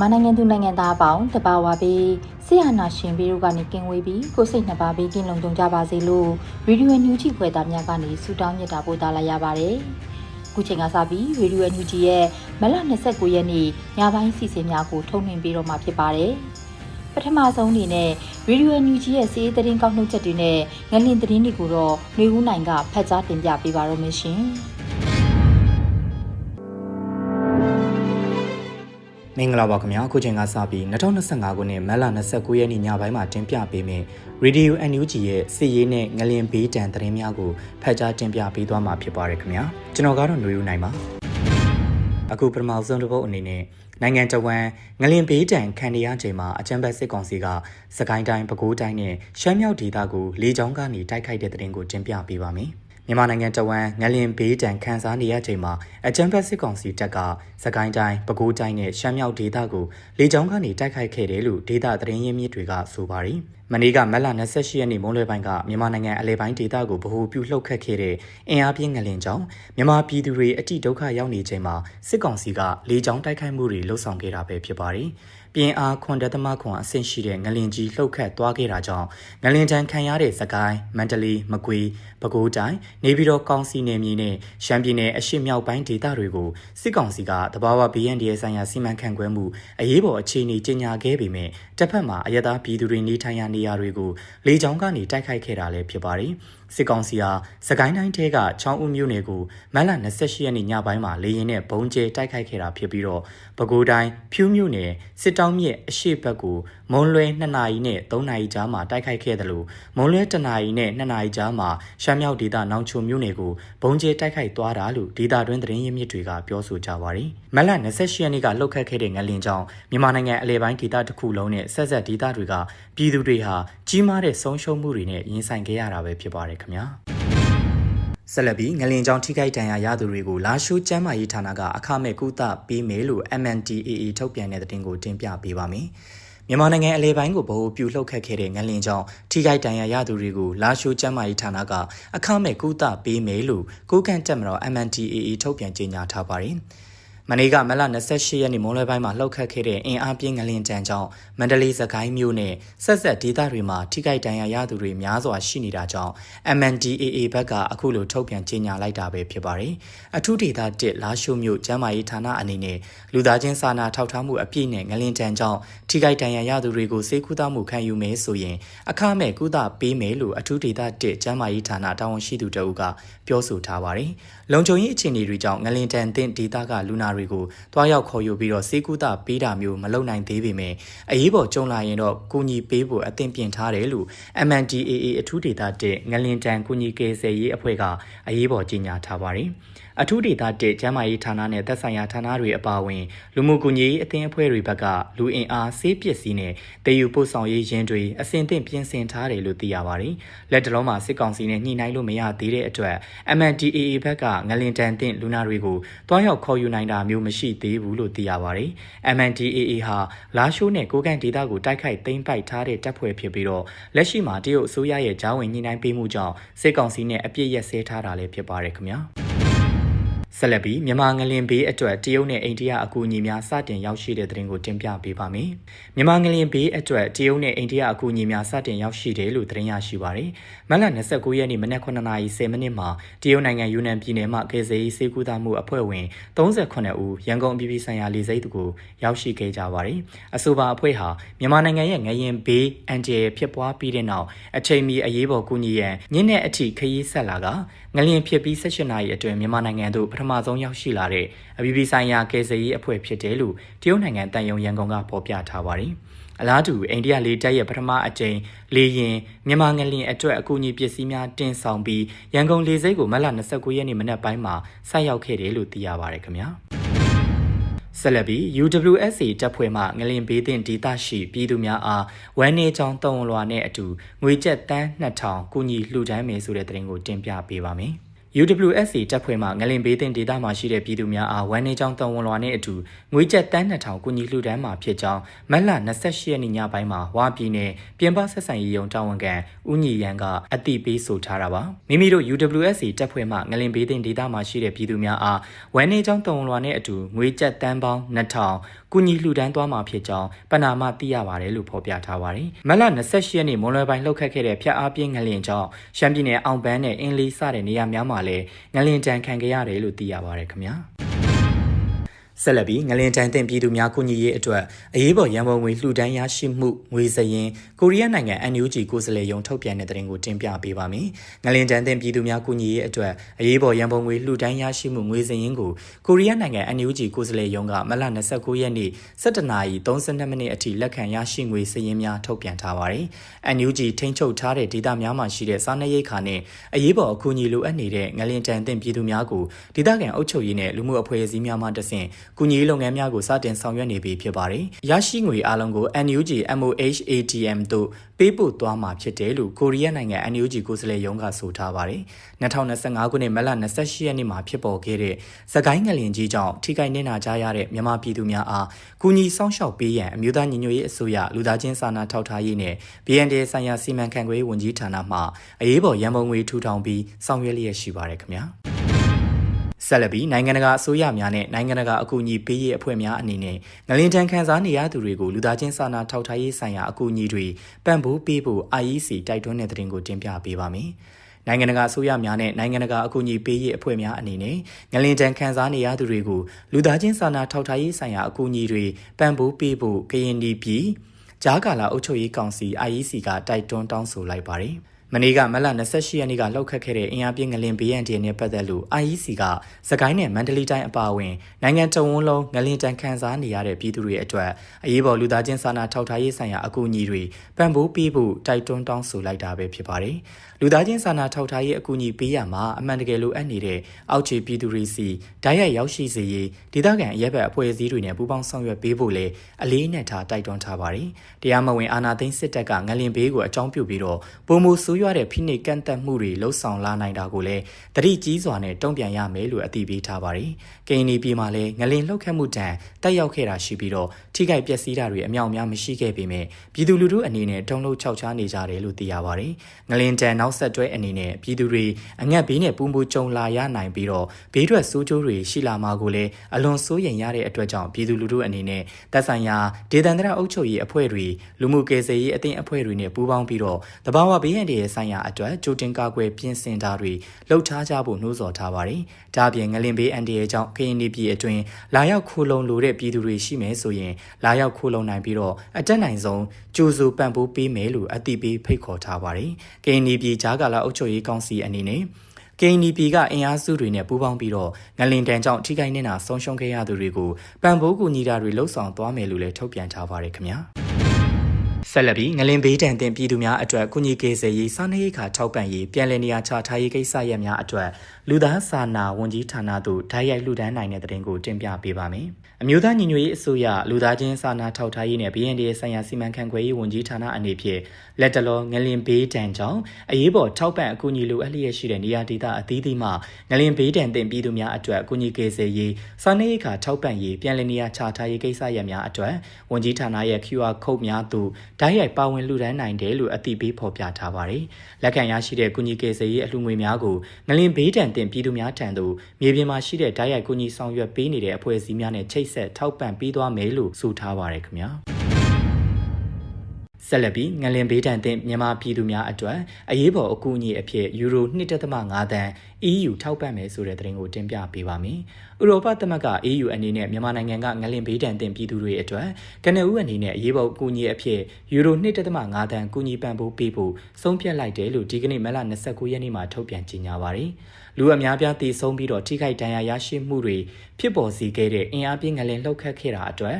မြန်မာနိုင်ငံသူနိုင်ငံသားအပေါင်းတဘာဝပြီးဆရာနာရှင်ပြီးတို့ကနေကင်ဝေးပြီးကိုစိတ်နှစ်ပါးပြီးကင်းလုံးကြုံကြပါစေလို့ရေဒီယိုညူဂျီဖွယ်သားများကနေဆုတောင်းမြတ်တာပို့သလာရပါတယ်။ခုချိန်ကစပြီးရေဒီယိုညူဂျီရဲ့မလ29ရက်နေ့ညပိုင်းစီစဉ်များကိုထုတ်လွှင့်ပေးတော့မှာဖြစ်ပါတယ်။ပထမဆုံးအနေနဲ့ရေဒီယိုညူဂျီရဲ့စီးရီးသတင်းကောက်နှုတ်ချက်တွေနဲ့ငလင်သတင်းတွေကိုတော့ຫນွေဦးနိုင်ကဖတ်ကြားတင်ပြပေးပါရမရှင်။ မင်္ဂလာပါခင်ဗျာအခုချိန်ကစပြီး2025ခုနှစ်မတ်လ29ရက်နေ့ညပိုင်းမှာတင်ပြပေးမယ့် Radio NUG ရဲ့စီရေးနဲ့ငလင်ဘေးတံသတင်းများကိုဖတ်ကြားတင်ပြပေးသွားမှာဖြစ်ပါတယ်ခင်ဗျာကျွန်တော်ကတော့ຫນွေဦးနိုင်ပါအခုပထမဆုံးတစ်ပုတ်အနေနဲ့နိုင်ငံတော်ဝန်ငလင်ဘေးတံခံရချိန်မှာအကြံဘက်စစ်ကောင်စီကစကိုင်းတိုင်းပဲခူးတိုင်းနဲ့ရှမ်းမြောက်ဒေသကိုလေကြောင်းကနေတိုက်ခိုက်တဲ့သတင်းကိုတင်ပြပေးပါမယ် မြန်မာနိုင်ငံတဝမ်းငလင်ဘေးတံခံစားနေရချိန်မှာအကြံဖက်စစ်ကောင်စီတပ်ကစကိုင်းတိုင်းပဲခူးတိုင်းနဲ့ရှမ်းမြောက်ဒေသကိုလေကြောင်းကနေတိုက်ခိုက်ခဲ့တယ်လို့ဒေသသတင်းရင်းမြစ်တွေကဆိုပါတယ်။မနေ့ကမက်လ28ရက်နေ့မွန်းလွဲပိုင်းကမြန်မာနိုင်ငံအလဲပိုင်းဒေသကိုဗဟိုပြုလှုပ်ခတ်ခဲ့တဲ့အင်အားပြင်းငလင်ကြောင့်မြန်မာပြည်သူတွေအတိဒုက္ခရောက်နေချိန်မှာစစ်ကောင်စီကလေကြောင်းတိုက်ခိုက်မှုတွေလှုပ်ဆောင်ခဲ့တာပဲဖြစ်ပါတယ်။ ပြင်းအားခွန်တက်သမခွန်အဆင့်ရှိတဲ့ငလင်ကြီးလှုပ်ခတ်သွားခဲ့တာကြောင့်ငလင်တန်းခံရတဲ့စကိုင်းမန္တလေးမကွေးပဲခူးတိုင်းနေပြည်တော်ကောင်စီနယ်မြေနဲ့ရှမ်းပြည်နယ်အရှေ့မြောက်ပိုင်းဒေသတွေကိုစစ်ကောင်စီကတဘာဝ BNDS ဆိုင်ရာစီမံခန့်ခွဲမှုအရေးပေါ်အခြေအနေကြီးညာခဲ့ပေမဲ့တစ်ဖက်မှာအရသာပြည်သူတွေနေထိုင်ရာနေရာတွေကိုလေကြောင်းကနေတိုက်ခိုက်ခဲ့တာလည်းဖြစ်ပါတယ်။ စစ်ကောင်စီဟာစကိုင်းတိုင်းထဲကချောင်းဦးမြို့နယ်ကိုမတ်လ28ရက်နေ့ညပိုင်းမှာလေရင်နဲ့ဘုံကျဲတိုက်ခိုက်ခဲ့တာဖြစ်ပြီးတော့ပဲခူးတိုင်းဖြူးမြို့နယ်စစ်တောင်းမြစ်အရှိတ်ဘက်ကိုမုံလွဲ2နာရီနဲ့3နာရီကြားမှာတိုက်ခိုက်ခဲ့တယ်လို့မုံလွဲ1နာရီနဲ့2နာရီကြားမှာရှမ်းမြောက်ဒေသနောင်ချုံမြို့နယ်ကိုဘုံကျဲတိုက်ခိုက်သွားတာလို့ဒေသတွင်းသတင်းရင်းမြစ်တွေကပြောဆိုကြပါတယ်။မတ်လ28ရက်နေ့ကလှုပ်ခတ်ခဲ့တဲ့ငလင်ကြောင့်မြန်မာနိုင်ငံအလဲပိုင်းဒေသတစ်ခုလုံးနဲ့ဆက်ဆက်ဒေသတွေကပြည်သူတွေဟာကြီးမားတဲ့ဆုံးရှုံးမှုတွေနဲ့ရင်ဆိုင်ခဲ့ရတာပဲဖြစ်ပါတယ်ခင်ဗျာဆက်လက်ပြီးငလင်ကြောင်ထိခိုက်ဒဏ်ရာရသူတွေကိုလာရှိုးကျမ်းမာရေးဌာနကအခမဲ့ကုသပေးမယ်လို့ MNDAA ထုတ်ပြန်တဲ့သတင်းကိုတင်ပြပေးပါမယ်။မြန်မာနိုင်ငံအလဲပိုင်းကိုဗဟိုပြုလှုပ်ခတ်ခဲ့တဲ့ငလင်ကြောင်ထိခိုက်ဒဏ်ရာရသူတွေကိုလာရှိုးကျမ်းမာရေးဌာနကအခမဲ့ကုသပေးမယ်လို့ကိုကန့်တက်မတော် MNDAA ထုတ်ပြန်ကြေညာထားပါတယ်။မနေ့ကမလ28ရက်နေ့မွန်းလွဲပိုင်းမှာလှုပ်ခတ်ခဲ့တဲ့အင်အားပြင်းငလင်တန်းကြောင့် မန္တလေးစကိုင်းမြို့နယ်ဆက်ဆက်ဒေသတွေမှာထိခိုက်ဒဏ်ရာရသူတွေများစွာရှိနေတာကြောင့် MNDAA ဘက်ကအခုလိုထုတ်ပြန်ကြေညာလိုက်တာပဲဖြစ်ပါတယ်။အထူးဒေသ1လာရှိုးမြို့ကျမ်းမာရေးဌာနအနေနဲ့လူသားချင်းစာနာထောက်ထားမှုအပြည့်နဲ့ငလင်တန်းကြောင့်ထိခိုက်ဒဏ်ရာရသူတွေကိုစေကူတာမှုခံယူမယ်ဆိုရင်အခမဲ့ကုသပေးမယ်လို့အထူးဒေသ1ကျမ်းမာရေးဌာနတာဝန်ရှိသူတအုပ်ကပြောဆိုထားပါတယ်။လုံခြုံရေးအခြေအနေတွေကြောင့်ငလင်တန်းတင်ဒေသကလူနာတွေကိုတွားရောက်ခေါ်ယူပြီးတော့စေကူတာပေးတာမျိုးမလုပ်နိုင်သေးပေမဲ့အရေးပေါ်ကြုံလာရင်တော့ကူညီပေးဖို့အသင့်ပြင်ထားတယ်လို့ MNDAA အထူးဒေသတဲ့ငလင်တန်ကူညီကယ်ဆယ်ရေးအဖွဲ့ကအရေးပေါ်ကြီးညာထားပါတယ်။ အထူးဒေသတစ်ကျန်းမာရေးဌာနနဲ့သက်ဆိုင်ရာဌာနတွေအပါအဝင်လူမှုကူညီရေးအသင်းအဖွဲ့တွေဘက်ကလူအင်အားဆေးပစ္စည်းနဲ့တည်ယူပို့ဆောင်ရေးရင်းတွေအစဉ်သင့်ပြင်ဆင်ထားတယ်လို့သိရပါတယ်။လက်တလုံးမှာစစ်ကောင်စီနဲ့ညှိနှိုင်းလို့မရသေးတဲ့အတွက် MNDAA ဘက်ကငလင်တန်တင်လူနာတွေကိုတွားရောက်ခေါ်ယူနိုင်တာမျိုးမရှိသေးဘူးလို့သိရပါတယ်။ MNDAA ဟာလာရှိုးနဲ့ကိုကန်ဒေသကိုတိုက်ခိုက်သိမ်းပိုက်ထားတဲ့တပ်ဖွဲ့ဖြစ်ပြီးတော့လက်ရှိမှာတရုတ်အစိုးရရဲ့ဂျာဝင်ညှိနှိုင်းပေးမှုကြောင့်စစ်ကောင်စီနဲ့အပြစ်ရက်စဲထားတာလည်းဖြစ်ပါတယ်ခင်ဗျာ။ ဆက်လက်ပြီးမြန်မာငလင်ဘေးအတွက်တရုတ်နဲ့အိန္ဒိယအကူအညီများစတင်ရောက်ရှိတဲ့တဲ့တင်ကိုတင်ပြပေးပါမယ်။မြန်မာငလင်ဘေးအတွက်တရုတ်နဲ့အိန္ဒိယအကူအညီများစတင်ရောက်ရှိတယ်လို့သတင်းရရှိပါရတယ်။မတ်လ29ရက်နေ့မနက်9:10မိနစ်မှာတရုတ်နိုင်ငံယူနန်ပြည်နယ်မှကေဇေးစေကူတာမှုအဖွဲ့ဝင်38ဦးရန်ကုန်ပြည်ပြည်ဆိုင်ရာလေဆိပ်ကိုရောက်ရှိခဲ့ကြပါတယ်။အဆိုပါအဖွဲ့ဟာမြန်မာနိုင်ငံရဲ့ငရင်ဘေးအန်ဂျယ်ဖြစ်ပွားပြီးတဲ့နောက်အချိန်မီအရေးပေါ်ကူညီရန်ညနေအထိခရီးဆက်လာက ငလျင်ဖြစ်ပြီး16နာရီအတွင်းမြန်မာနိုင်ငံသို့ပထမဆုံးရောက်ရှိလာတဲ့အပြည်ပြည်ဆိုင်ရာကယ်ဆယ်ရေးအဖွဲ့ဖြစ်တယ်လို့တရုတ်နိုင်ငံတန်ယုံရန်ကုန်ကဖော်ပြထားပါတယ်။အလားတူအိန္ဒိယလေတပ်ရဲ့ပထမအကြိမ်လေရင်မြန်မာငလျင်အတွက်အကူအညီပစ္စည်းများတင်ဆောင်ပြီးရန်ကုန်လေဆိပ်ကိုမတ်လ29ရက်နေ့မနက်ပိုင်းမှာဆိုက်ရောက်ခဲ့တယ်လို့သိရပါတယ်ခင်ဗျာ။ ဆက်လက်ပြီး UWSA တပ်ဖွဲ့မှငလင်ဘေးတင်ဒေသရှိပြည်သူများအားဝမ်းနေချောင်းတုံလွာနဲ့အတူငွေကျပ်တန်း2000ကူညီလှူဒန်းမယ်ဆိုတဲ့သတင်းကိုတင်ပြပေးပါမယ်။ UWSC တပ်ဖွဲ့မှငလင်ဘေးတင်ဒေသမှာရှိတဲ့ပြည်သူများအားဝမ်းနေကြောင်းတဝန်လွာနဲ့အတူငွေကျပ်တန်း2000ကူညီလှူဒန်းမှာဖြစ်ကြောင်းမက်လ28ရက်နေ့ညပိုင်းမှာဝါပြည်နယ်ပြင်ပဆက်ဆံရေးရုံတာဝန်ခံဦးညီရန်ကအသိပေးဆိုထားတာပါမိမိတို့ UWSC တပ်ဖွဲ့မှငလင်ဘေးတင်ဒေသမှာရှိတဲ့ပြည်သူများအားဝမ်းနေကြောင်းတဝန်လွာနဲ့အတူငွေကျပ်တန်းပေါင်း2000 ကူညီလှူဒန်းသွားမှာဖြစ်ကြောင်းပနာမသိရပါတယ်လို့ဖော်ပြထားပါတယ်မက်လ28ရက်နေ့မွန်လွယ်ပိုင်းလှုပ်ခတ်ခဲ့တဲ့ဖျက်အားပြင်းငလင်ကြောင့်ရှမ်းပြည်နယ်အောင်ပန်းနဲ့အင်းလေးစတဲ့နေရာများမှာလည်းငလင်တန်ခံခဲ့ရတယ်လို့သိရပါတယ်ခင်ဗျာ ဆက်လက်ပြီးငလင်တန်တင်ပြည်သူများကုညီရေးအတွက်အရေးပေါ်ရန်ပုံငွေလှူဒန်းရရှိမှုငွေစရင်ကိုရီးယားနိုင်ငံ NUG ကိုယ်စားလှယ်ရုံးထုတ်ပြန်တဲ့သတင်းကိုတင်ပြပေးပါမယ်။ငလင်တန်တင်ပြည်သူများကုညီရေးအတွက်အရေးပေါ်ရန်ပုံငွေလှူဒန်းရရှိမှုငွေစရင်ကိုကိုရီးယားနိုင်ငံ NUG ကိုယ်စားလှယ်ရုံးကမလ29ရက်နေ့17နာရီ32မိနစ်အထိလက်ခံရရှိငွေစရင်များထုတ်ပြန်ထားပါတယ်။ NUG ထိန်းချုပ်ထားတဲ့ဒေသများမှာရှိတဲ့စားနပ်ရိက္ခာနဲ့အရေးပေါ်အကူအညီလိုအပ်နေတဲ့ငလင်တန်တင်ပြည်သူများကိုဒေသခံအုပ်ချုပ်ရေးနဲ့လူမှုအဖွဲ့အစည်းများမှတဆင့်ကူညီလုပ်ငန်းများကိုစတင်ဆောင်ရွက်နေပြီဖြစ်ပါတယ်။ရရှိငွေအလုံးကို NUG MOHATM တို့ပေးပို့သွားမှာဖြစ်တယ်လို့ကိုရီးယားနိုင်ငံ NUG ကိုယ်စားလှယ်ရုံးကဆိုထားပါတယ်။2025ခုနှစ်မတ်လ28ရက်နေ့မှာဖြစ်ပေါ်ခဲ့တဲ့သကိုင်းငလင်ကြီးကြောင့်ထိခိုက်နစ်နာကြရတဲ့မြန်မာပြည်သူများအားကူညီဆောင်ရှောက်ပေးရန်အမျိုးသားညီညွတ်ရေးအစိုးရလူသားချင်းစာနာထောက်ထားရေးနဲ့ BND ဆိုင်ရာစီမံခန့်ခွဲရေးဝန်ကြီးဌာနမှအရေးပေါ်ရန်ပုံငွေထူထောင်ပြီးဆောင်ရွက်လျက်ရှိပါတယ်ခင်ဗျာ။ ဆက်လက်ပြီးနိုင်ငံတကာအစိုးရများနဲ့နိုင်ငံတကာအကူအညီပေးရေးအဖွဲ့များအနေနဲ့ငလင်တန်ခန်းစားနေရသူတွေကိုလူသားချင်းစာနာထောက်ထားရေးဆိုင်ရာအကူအညီတွေပံ့ပိုးပေးဖို့ IEC တိုက်တွန်းတဲ့သတင်းကိုတင်ပြပေးပါမယ်။နိုင်ငံတကာအစိုးရများနဲ့နိုင်ငံတကာအကူအညီပေးရေးအဖွဲ့များအနေနဲ့ငလင်တန်ခန်းစားနေရသူတွေကိုလူသားချင်းစာနာထောက်ထားရေးဆိုင်ရာအကူအညီတွေပံ့ပိုးပေးဖို့ကရင်ပြည်ဂျားကာလာအုပ်ချုပ်ရေးကောင်စီ IEC ကတိုက်တွန်းတောင်းဆိုလိုက်ပါတယ်။ မနေ့ကမလ28ရက်နေ့ကလှုပ်ခတ်ခဲ့တဲ့အင်အားပြင်းငလင်ဘေးရန်တည်နဲ့ပတ်သက်လို့ IEC ကစကိုင်းနဲ့မန္တလေးတိုင်းအပါအဝင်နိုင်ငံတော်ဝန်လုံးငလင်တန်ခန်းစားနေရတဲ့ပြည်သူတွေအတွက်အရေးပေါ်လူသားချင်းစာနာထောက်ထားရေးဆိုင်ရာအကူအညီတွေပံ့ပိုးပေးဖို့တိုက်တွန်းတောင်းဆိုလိုက်တာပဲဖြစ်ပါတယ်။ လူသားချင်းစာနာထောက်ထားရေးအကူအညီပေးရမှာအမှန်တကယ်လိုအပ်နေတဲ့အောက်ခြေပြည်သူတွေစီဓာတ်ရိုက်ရောက်ရှိစေရေးဒေသခံအရက်ဘက်အဖွဲ့အစည်းတွေနဲ့ပူးပေါင်းဆောင်ရွက်ပေးဖို့လည်းအလေးနက်ထားတိုက်တွန်းထားပါတယ်။တရားမဝင်အာဏာသိမ်းစစ်တပ်ကငလင်ဘေးကိုအကြောင်းပြုပြီးတော့ပုံမှုဆိုးရွားတဲ့ဖိနှိပ်ကန့်သက်မှုတွေလှုပ်ဆောင်လာနိုင်တာကိုလည်းတတိကြီးစွာနဲ့တုံ့ပြန်ရမယ်လို့အသိပေးထားပါတယ်။ကရင်နီပြည်မှာလည်းငလင်လှုပ်ခတ်မှုတံတက်ရောက်ခဲ့တာရှိပြီးတော့ထိခိုက်ပျက်စီးတာတွေအမြောက်အများမရှိခဲ့ပေမဲ့ပြည်သူလူထုအနေနဲ့တုံ့လှုပ်ခြောက်ခြားနေကြတယ်လို့သိရပါတယ်။ငလင်တံနောက်ဆက်တွဲအနေနဲ့ပြည်သူတွေအငတ်ဘေးနဲ့ပူးမှုကြုံလာရနိုင်ပြီးတော့ဘေးထွက်ဆိုးကျိုးတွေရှိလာမှာကိုလည်းအလွန်စိုးရိမ်ရတဲ့အတွက်ကြောင့်ပြည်သူလူထုအနေနဲ့သက်ဆိုင်ရာဒေသန္တရအုပ်ချုပ်ရေးအဖွဲ့တွေလူမှုကယ်ဆယ်ရေးအသင်းအဖွဲ့တွေနဲ့ပူးပေါင်းပြီးတော့တဘာဝဘေးရန်တွေဆိုင်ရာအတွက်ကြိုတင်ကာကွယ်ပြင်ဆင်တာတွေလှုပ်ထားကြဖို့နှိုးဆော်ထားပါတယ်။ဒါ့အပြင်ငလင်ဘေးအန်ဒီရဲ့ကြောင့်ကရင်ပြည်အတွင်းလာရောက်ခိုလုံလိုတဲ့ပြည်သူတွေရှိမယ်ဆိုရင်လာရောက်ခိုလုံနိုင်ပြီးတော့အတက်နိုင်ဆုံးကြိုးစိုးပံ့ပိုးပေးမယ်လို့အသိပေးဖိတ်ခေါ်ထားပါတယ်။ကရင်ပြည်ဂျာကာလာအုပ်ချုပ်ရေးကောင်စီအနေနဲ့ KNP ကအင်အားစုတွေနဲ့ပူးပေါင်းပြီးတော့ငလင်တန်ကြောင့်ထိခိုက်နေတာဆုံးရှုံးခဲ့ရသူတွေကိုပံ့ပိုးကူညီတာတွေလှုပ်ဆောင်သွားမယ်လို့လည်းထုတ်ပြန်ထားပါတယ်ခင်ဗျာဆက်လက်ပြီးငလင်ဘေးတန်တင်ပြည်သူများအတွက်ကုညီကေစေရေးစာနေရိတ်ခါထောက်ပံ့ရေးပြည်လည်နေရာချထားရေးကိစ္စရပ်များအတွက်လူသားစာနာဝန်ကြီးဌာနသို့ဓာတ်ရိုက်လှူဒန်းနိုင်တဲ့တဲ့တင်ကိုတင်ပြပေးပါမယ်။ အမျိုးသားညီညွတ်ရေးအစိုးရလူသားချင်းစာနာထောက်ထားရေးနဲ့ BND ဆိုင်ရာစီမံခန့်ခွဲရေးဝန်ကြီးဌာနအနေဖြင့်လက်တလောငလင်ဘေးတန်ကြောင့်အရေးပေါ်ထောက်ပံ့အကူအညီလိုအပ်လျက်ရှိတဲ့နေရာဒေသအသီးသီးမှငလင်ဘေးတန်တင်ပြည်သူများအတွက်အကူအညီကယ်ဆယ်ရေးစာနေရိတ်ခါထောက်ပံ့ရေးပြည်လည်နေရာချထားရေးကိစ္စရပ်များအတွက်ဝန်ကြီးဌာနရဲ့ QR code များသို့ဓာတ်ရိုက်ပါဝင်လှူဒန်းနိုင်တယ်လို့အသိပေးဖော်ပြထားပါတယ်။လက်ခံရရှိတဲ့ကုညီကေစေရေးအလှူငွေများကိုငလင်ဘေးတန်တင်ပြည်သူများထံသို့မြေပြင်မှာရှိတဲ့ဓာတ်ရိုက်ကုညီဆောင်ရွက်ပေးနေတဲ့အဖွဲ့အစည်းများနဲ့ချိတ်ဆက်ထောက်ပံ့ပေးသွားမယ်လို့ဆိုထားပါတယ်ခင်ဗျာ။ဆက်လက်ပြီးငလင်ဘေးတန်တင်မြန်မာပြည်သူများအတွက်အရေးပေါ်အကူအညီအဖြစ်ယူရို1.5သန်း EU ထောက်ပံ့မယ်ဆိုတဲ့သတင်းကိုတင်ပြပေးပါမယ်။ဥရောပသမဂ္ဂ EU အနေနဲ့မြန်မာနိုင်ငံကငလင်ဘေးတန်တင်ပြည်သူတွေအတွက်ကနဦးအနေနဲ့အရေးပေါ်အကူအညီအဖြစ်ယူရို1.5သန်းကူညီပံ့ပိုးပေးဖို့ဆုံးဖြတ်လိုက်တယ်လို့ဒီကနေ့မလ29ရက်နေ့မှာထုတ်ပြန်ကြေညာပါတယ်။လူအများပြားတည်ဆုံးပြီးတော့ထိခိုက်ဒဏ်ရာရရှိမှုတွေ ဖြစ်ပေါ်စေခဲ့တဲ့အင်အားပြင်းငလင်လှုပ်ခတ်ခဲ့တာအတွက်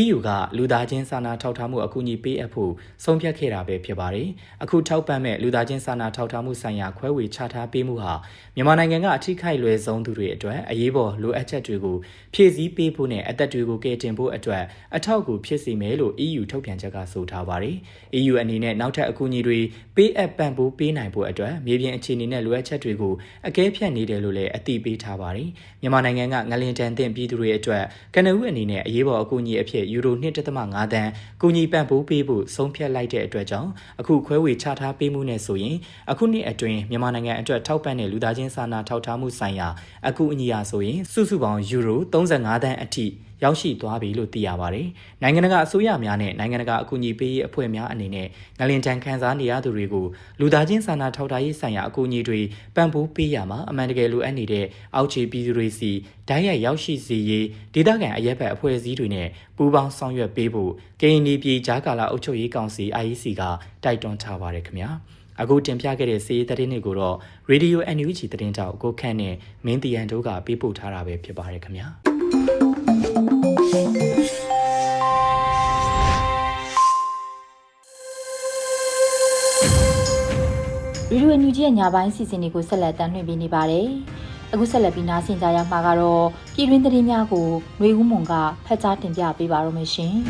EU ကလူသားချင်းစာနာထောက်ထားမှုအကူအညီပေးအပ်ဖို့ဆုံးဖြတ်ခဲ့တာပဲဖြစ်ပါတယ်။အခုထောက်ပံ့မဲ့လူသားချင်းစာနာထောက်ထားမှုဆိုင်ရာခွဲဝေချထားပေးမှုဟာမြန်မာနိုင်ငံကအထိခိုက်လွယ်ဆုံးသူတွေအတွက်အရေးပေါ်လိုအပ်ချက်တွေကိုဖြည့်ဆည်းပေးဖို့နဲ့အသက်တွေကိုကယ်တင်ဖို့အတွက်အထောက်အကူဖြစ်စေမယ်လို့ EU ထုတ်ပြန်ချက်ကဆိုထားပါတယ်။ EU အနေနဲ့နောက်ထပ်အကူအညီတွေပေးအပ်ပံ့ပိုးပေးနိုင်ဖို့အတွက်မြေပြင်အခြေအနေနဲ့လိုအပ်ချက်တွေကိုအကဲဖြတ်နေတယ်လို့လည်းအသိပေးထားပါတယ်။မြန်မာနိုင်ငံကငလင်တန်တင်ပြည်သူတွေအတွက်ကနဦးအနေနဲ့အရေးပေါ်အကူအညီအဖြစ်ယူရို1.5သန်းကူညီပံ့ပိုးပေးဖို့ဆုံးဖြတ်လိုက်တဲ့အတွက်ကြောင့်အခုခွဲဝေချထားပေးမှုနဲ့ဆိုရင်အခုနှစ်အတွင်းမြန်မာနိုင်ငံအတွက်ထောက်ပံ့တဲ့လူသားချင်းစာနာထောက်ထားမှုဆိုင်ရာအကူအညီရာဆိုရင်စုစုပေါင်းယူရို35သန်းအထိ ရောက်ရှိသွားပြီလို့သိရပါတယ်။နိုင်ငံတကာအစိုးရများနဲ့နိုင်ငံတကာအကူအညီပေးရေးအဖွဲ့များအနေနဲ့ငလင်တန်ခန်းစားနေရသူတွေကိုလူသားချင်းစာနာထောက်ထားရေးဆိုင်ရာအကူအညီတွေပံ့ပိုးပေးရမှာအမှန်တကယ်လိုအပ်နေတဲ့အောက်ခြေပြည်သူတွေစီဓာတ်ရိုက်ရောက်ရှိစေရေးဒေသခံအရက်ဘက်အဖွဲ့အစည်းတွေနဲ့ပူးပေါင်းဆောင်ရွက်ပေးဖို့ကရင်ပြည်ကြားကာလအုပ်ချုပ်ရေးကောင်စီ IEC ကတိုက်တွန်းထားပါတယ်ခင်ဗျာ။အခုတင်ပြခဲ့တဲ့စီးရီးသတင်းတွေကိုတော့ Radio NUG သတင်းတောက်ကိုခန့်နဲ့မင်းတီယန်တို့ကပေးပို့ထားတာပဲဖြစ်ပါတယ်ခင်ဗျာ။။ ရီဒီယိုအန်ယူဂျီရဲ့ညပိုင်းစီစဉ်တွေကိုဆက်လက်တင်ပြနေပါတယ်။အခုဆက်လက်ပြီးနားဆင်ကြရမှာကတော့ပြည်တွင်းသတင်းများကိုຫນွေဦးမွန်ကဖတ်ကြားတင်ပြပေးပါရမရှင်။